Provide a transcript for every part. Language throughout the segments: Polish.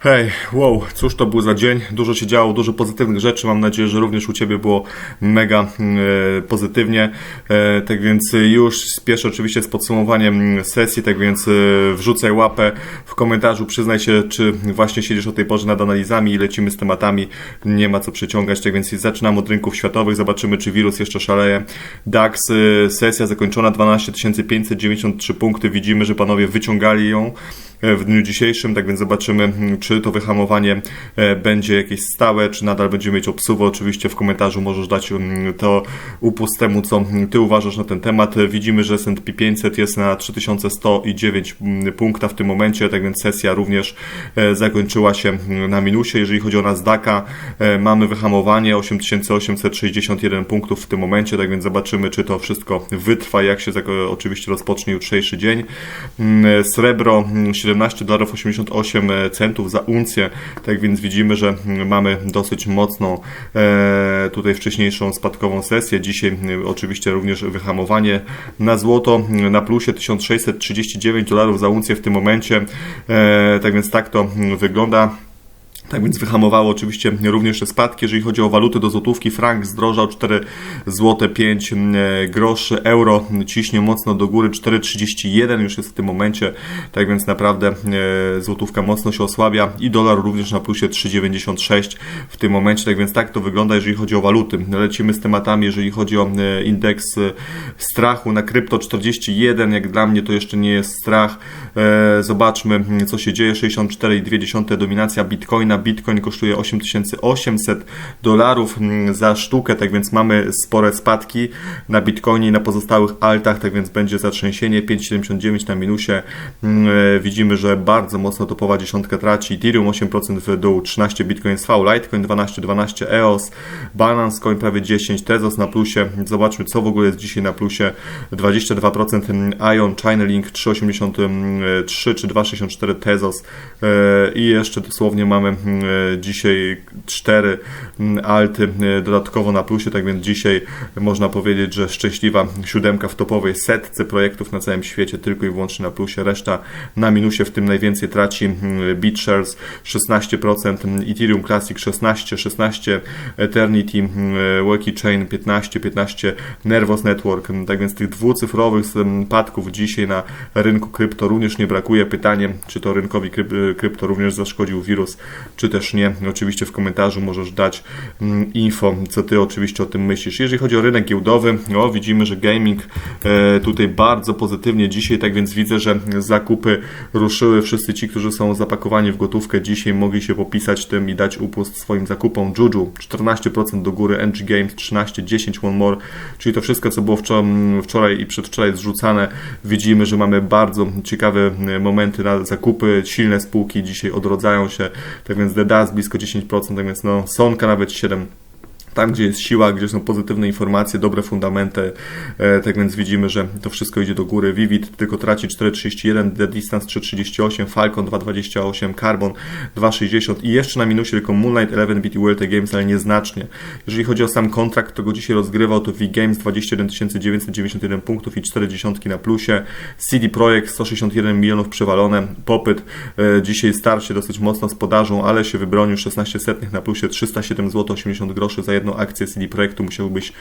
Hej, wow, cóż to był za dzień? Dużo się działo, dużo pozytywnych rzeczy. Mam nadzieję, że również u Ciebie było mega e, pozytywnie. E, tak więc już spieszę oczywiście z podsumowaniem sesji, tak więc e, wrzucaj łapę w komentarzu, przyznaj się, czy właśnie siedzisz o tej porze nad analizami i lecimy z tematami. Nie ma co przyciągać, tak więc zaczynam od rynków światowych, zobaczymy, czy wirus jeszcze szaleje. DAX, e, sesja zakończona, 12 593 punkty. Widzimy, że panowie wyciągali ją w dniu dzisiejszym, tak więc zobaczymy, mm, czy to wyhamowanie e, będzie jakieś stałe, czy nadal będziemy mieć obsuwę. Oczywiście w komentarzu możesz dać mm, to upust temu, co ty uważasz na ten temat. E, Widzimy, że S&P 500 jest na 3109 mm, punkta w tym momencie, tak więc sesja również e, zakończyła się mm, na minusie. Jeżeli chodzi o Nasdaqa, e, mamy wyhamowanie 8861 punktów w tym momencie, tak więc zobaczymy, czy to wszystko wytrwa, jak się oczywiście rozpocznie jutrzejszy dzień. Mm, Srebro mm, 17 dolarów 88 centów za uncję, tak więc widzimy, że mm, mamy dosyć mocną e, tutaj wcześniejszą spadkową sesję. Dzisiaj mm, oczywiście również wyhamowanie na złoto mm, na plusie 1639 dolarów za uncję w tym momencie, e, tak więc tak to mm, wygląda. Tak więc wyhamowało oczywiście również te spadki. Jeżeli chodzi o waluty do złotówki, frank zdrożał 4 zł 5 groszy, euro ciśnie mocno do góry 4,31 już jest w tym momencie. Tak więc naprawdę e, złotówka mocno się osłabia i dolar również na plusie 3,96 w tym momencie. Tak więc tak to wygląda, jeżeli chodzi o waluty. Lecimy z tematami, jeżeli chodzi o e, indeks e, strachu na krypto 41. Jak dla mnie to jeszcze nie jest strach. Zobaczmy, co się dzieje. 64,2 dominacja bitcoina. Bitcoin kosztuje 8800 dolarów mm, za sztukę, tak więc mamy spore spadki na bitcoinie i na pozostałych altach, tak więc będzie zatrzęsienie. 5,79 na minusie. Mm, e, Widzimy, że bardzo mocno topowa dziesiątka traci. Ethereum 8% w dół, 13 Bitcoin SV, Litecoin 12, 12 EOS, Binance Coin prawie 10, Tezos na plusie. Zobaczmy, co w ogóle jest dzisiaj na plusie. 22% Ion, Chainlink 3,83 czy 2,64 Tezos E, i jeszcze dosłownie mamy mm, dzisiaj cztery mm, alty e, dodatkowo na plusie, tak więc dzisiaj można powiedzieć, że szczęśliwa siódemka w topowej setce projektów na całym świecie, tylko i wyłącznie na plusie, reszta na minusie, w tym najwięcej traci mm, BitShares 16%, mm, Ethereum Classic 16, 16 Eternity, mm, Wacky Chain 15, 15 Nervos Network, Mm, tak więc tych dwucyfrowych spadków dzisiaj na rynku krypto również nie brakuje. Pytanie, czy to rynkowi kryp- krypto również zaszkodził wirus, czy też nie. Oczywiście w komentarzu możesz dać mm, info, co ty oczywiście o tym myślisz. Jeżeli chodzi o rynek giełdowy, o, widzimy, że gaming e, tutaj bardzo pozytywnie dzisiaj, tak więc widzę, że zakupy ruszyły. Wszyscy ci, którzy są zapakowani w gotówkę dzisiaj mogli się popisać tym i dać upust swoim zakupom. Juju 14% do góry, NG Games 13, 10 One More, czyli to wszystko, co było wczoraj, i przedwczoraj zrzucane. Widzimy, że mamy bardzo ciekawe e, momenty na zakupy, silne spółki dzisiaj odrodzają się, tak więc The Dust blisko 10%, tak więc no Sonka nawet 7%. Tam, gdzie jest siła, gdzie są pozytywne informacje, dobre fundamenty, e, tak więc widzimy, że to wszystko idzie do góry. Vivid tylko traci 4,31, The Distance 3,38, Falcon 2,28, Carbon 2,60 i jeszcze na minusie tylko Moonlight 11 BT World Games, ale nieznacznie. Jeżeli chodzi o sam kontrakt, to go dzisiaj rozgrywał, to V-Games 21 991 punktów i 4 dziesiątki na plusie. CD Projekt 161 milionów przewalone, popyt e, dzisiaj starcie dosyć mocno z podażą, ale się wybronił 16 setnych na plusie, 307 zł 80 groszy za jedną akcję CD Projektu musiałbyś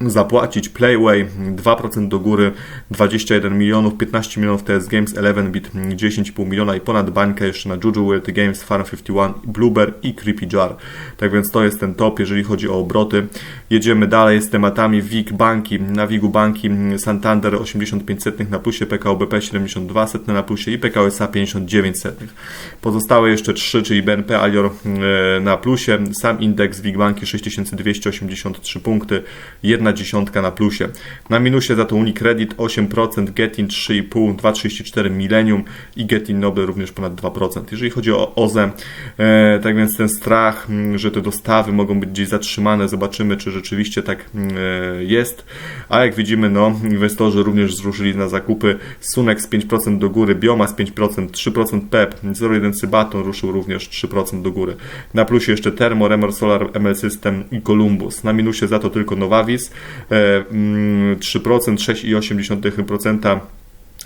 zapłacić. Playway 2% do góry, 21 milionów, 15 milionów TS Games, 11 bit 10,5 miliona i ponad bańkę jeszcze na Juju World Games, Farm 51, Blueber i Creepy Jar. Tak więc to jest ten top, jeżeli chodzi o obroty. Jedziemy dalej z tematami WIG Banki. Na WIGu Banki Santander 85 setnych na plusie, PKO BP 72 setne na plusie i PKO SA 59 setnych. Pozostałe jeszcze 3, czyli BNP Alior e, na plusie. Sam indeks WIG Banki 6283 punkty, jedna dziesiątka na plusie. Na minusie za to Unicredit 8%, Getin 3,5%, 2,34 Millennium i Getin Noble również ponad 2%. Jeżeli chodzi o OZE, e, tak więc ten strach, że te dostawy mogą być gdzieś zatrzymane, zobaczymy, czy rzeczywiście tak e, jest. A jak widzimy, no, inwestorzy również zruszyli na zakupy. Sunex 5% do góry, Biomas 5%, 3% PEP, 0,1 Cybaton ruszył również 3% do góry. Na plusie jeszcze Thermo, Remor Solar, ML System i Columbus. Na minusie za to tylko Novavis, mm, 3%, 6,8%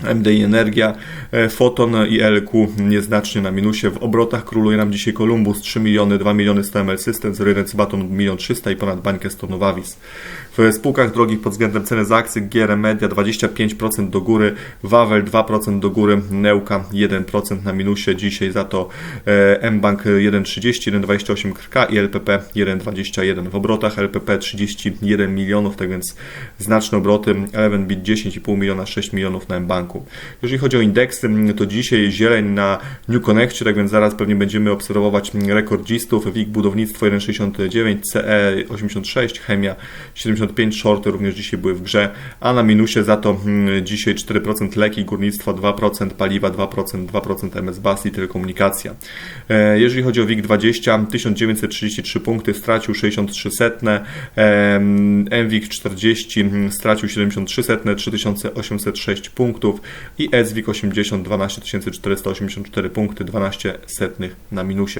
MDI Energia, e, Foton i LQ nieznacznie na minusie. W obrotach króluje nam dzisiaj Columbus 3 miliony, 2 miliony STML Systems, Rynec Baton 1 300 i ponad bańkę 100 Nowavis. W spółkach drogich pod względem ceny za akcje GRM Media 25% do góry, Wawel 2% do góry, Neuka 1% na minusie. Dzisiaj za to mBank 1,30, 1,28 krka i LPP 1,21. W obrotach LPP 31 milionów, tak więc znaczne obroty. Eleven 10,5 miliona, 6 milionów na mBanku. Jeżeli chodzi o indeksy, to dzisiaj zieleń na New Connectie, tak więc zaraz pewnie będziemy obserwować rekordzistów. WIG Budownictwo 1,69, CE 86, Chemia 75, shorty również dzisiaj były w grze, a na minusie za to dzisiaj 4% leki, górnictwo 2%, paliwa 2%, 2% MS BAS i telekomunikacja. E, jeżeli chodzi o WIG 20, 1933 punkty, stracił 63 setne, MWIG 40 stracił 73 setne, 3806 punktów i SWIG 80 12 484 punkty, 12 setnych na minusie.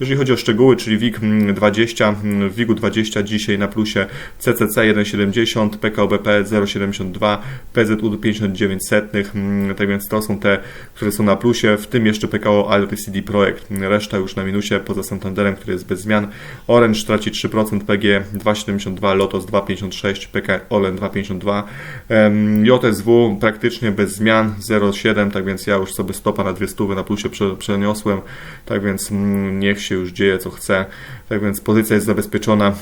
Jeżeli chodzi o szczegóły, czyli WIG 20, w WIG-u 20 dzisiaj na plusie CCC 1,70, PKOBP 0,72, PZU 59 setnych, tak więc to są te, które są na plusie, w tym jeszcze PKO LPCD Projekt, reszta już na minusie, poza Santanderem, który jest bez zmian. Orange traci 3%, PG 2,72, Lotos 2,56, PK Olen 2,52, JSW praktycznie bez zmian 0,7, tak więc ja już sobie stopa na dwie stówy na plusie przeniosłem, tak więc niech się już dzieje co chce. Tak więc pozycja jest zabezpieczona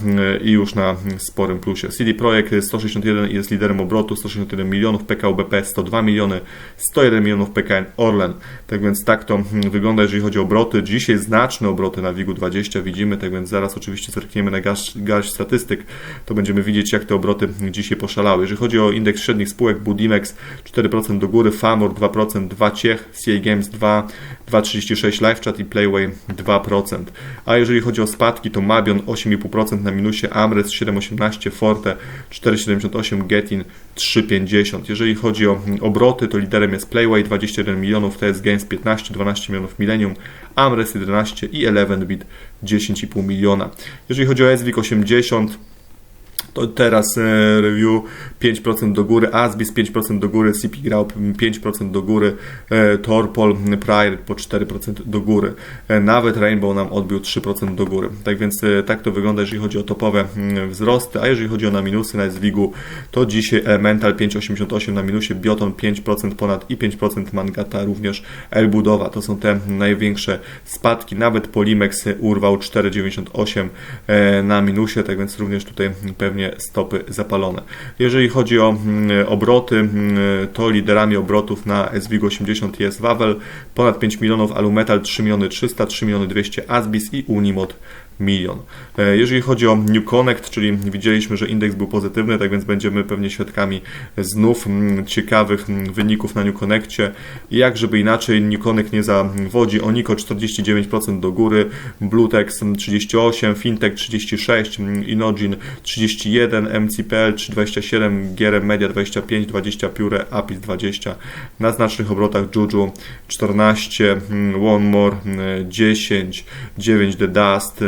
i już na sporym plusie. CD Projekt 161 jest liderem obrotu, 161 milionów, PKO BP 102 miliony, 101 milionów PKN Orlen. Tak więc tak to wygląda, jeżeli chodzi o obroty. Dzisiaj znaczne obroty na WIG-u 20 widzimy, tak więc zaraz oczywiście zerkniemy na garść, garść statystyk, to będziemy widzieć jak te obroty dzisiaj poszalały. Jeżeli chodzi o indeks średnich spółek, Budimex 4% do góry, Famor 2%, 2 Ciech, CA Games 2, 2,36 LiveChat i Playway 2%. A jeżeli chodzi o spadki, to Mabion 8,5% na minusie, Amres 7,18, Forte 4,78, Getin 3,50. Jeżeli chodzi o obroty, to liderem jest Playway 21 milionów, TS Games 15, 12 milionów Millennium, Amres 11 i Elevenbit 10,5 miliona. Jeżeli chodzi o SWIG 80, to teraz e, review 5% do góry, Asbis 5% do góry, CP Grau 5% do góry, e, Torpol, Pride po 4% do góry. E, nawet Rainbow nam odbił 3% do góry. Tak więc tak to wygląda, jeżeli chodzi o topowe wzrosty, a jeżeli chodzi o na minusy na SWIG-u, to dzisiaj Elemental 5,88 na minusie, Bioton 5% ponad i 5% Mangata również Elbudowa. To są te największe spadki. Nawet Polimex urwał 4,98 na minusie, tak więc również tutaj pewnie stopy zapalone. Jeżeli chodzi o mm, obroty, mm, to liderami obrotów na SWIG 80 jest Wawel, ponad 5 milionów, Alumetal 3 miliony 300, 3 miliony 200, Asbis i Unimod milion. E, jeżeli chodzi o New Connect, czyli widzieliśmy, że indeks był pozytywny, tak więc będziemy pewnie świadkami znów mm, ciekawych mm, wyników na New Connectie. Jak żeby inaczej, New Connect nie zawodzi. Oniko 49% do góry, Bluetex 38%, Fintech 36%, Inogin 31%, MCPL 327%, GRM Media 25%, 20%, Pure, Apis 20%, na znacznych obrotach Juju 14%, One More 10%, 9% The Dust,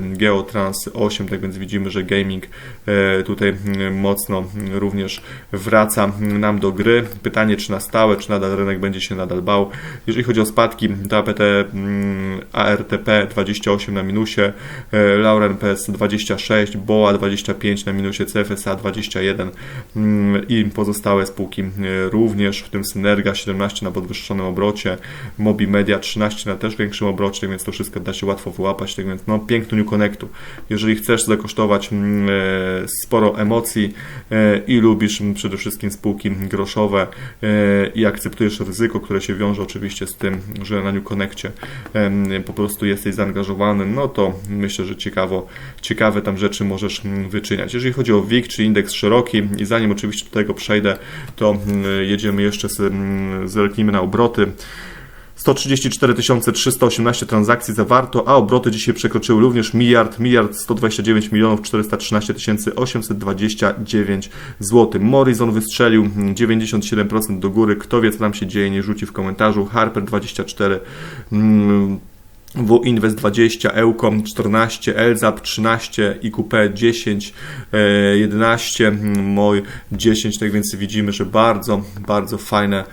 Geotrans 8, tak więc widzimy, że gaming e, tutaj mocno również wraca nam do gry. Pytanie, czy na stałe, czy nadal rynek będzie się nadal bał. Jeżeli chodzi o spadki, to APT ARTP 28 na minusie, e, Lauren PS 26, BOA 25 na minusie, CFSA 21 i pozostałe spółki e, również, w tym Synerga 17 na podwyższonym obrocie, Mobi Media 13 na też większym obrocie, więc to wszystko da się łatwo wyłapać, tak więc no piękny New Connectu. Jeżeli chcesz zakosztować mm, e, sporo emocji e, i lubisz przede wszystkim spółki groszowe e, i akceptujesz ryzyko, które się wiąże oczywiście z tym, że na New Connectie po prostu jesteś zaangażowany, no to myślę, że ciekawo, ciekawe tam rzeczy możesz mm, wyczyniać. Jeżeli chodzi o WIG, czy indeks szeroki i zanim oczywiście do tego przejdę, to mm, jedziemy jeszcze, z, zerknijmy na obroty. 134 318 transakcji zawarto, a obroty dzisiaj przekroczyły również miliard, miliard 129 milionów 413 829 zł. Morrison wystrzelił 97% do góry. Kto wie, co tam się dzieje, nie rzuci w komentarzu. Harper 24 W Invest 20, Eukon 14, Elzap 13, IQP 10, e, 11, MOJ 10, tak więc widzimy, że bardzo, bardzo fajne,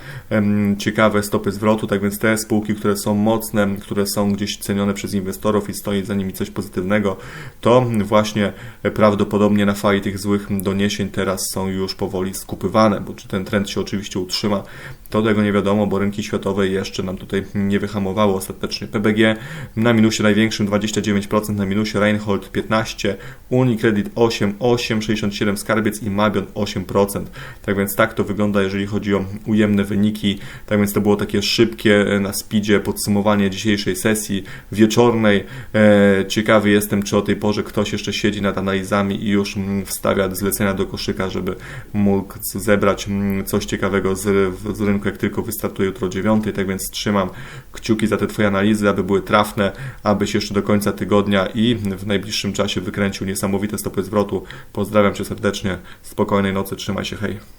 ciekawe stopy zwrotu, tak więc te spółki, które są mocne, które są gdzieś cenione przez inwestorów i stoi za nimi coś pozytywnego, to właśnie prawdopodobnie na fali tych złych doniesień teraz są już powoli skupywane, bo czy ten trend się oczywiście utrzyma, to tego nie wiadomo, bo rynki światowe jeszcze nam tutaj nie wyhamowały ostatecznie. PBG na minusie największym 29%, na minusie Reinhold 15, Unicredit 8, 8, 67 Skarbiec i Mabion 8%. Tak więc tak to wygląda, jeżeli chodzi o ujemne wyniki. Tak więc to było takie szybkie e, na speedzie podsumowanie dzisiejszej sesji wieczornej. E, ciekawy jestem, czy o tej porze ktoś jeszcze siedzi nad analizami i już mm, wstawia zlecenia do koszyka, żeby mógł zebrać mm, coś ciekawego z, z rynku, jak tylko wystartuje jutro o 9. Tak więc trzymam kciuki za te Twoje analizy, aby były trafne, abyś jeszcze do końca tygodnia i w najbliższym czasie wykręcił niesamowite stopy zwrotu. Pozdrawiam Cię serdecznie, spokojnej nocy, trzymaj się, hej.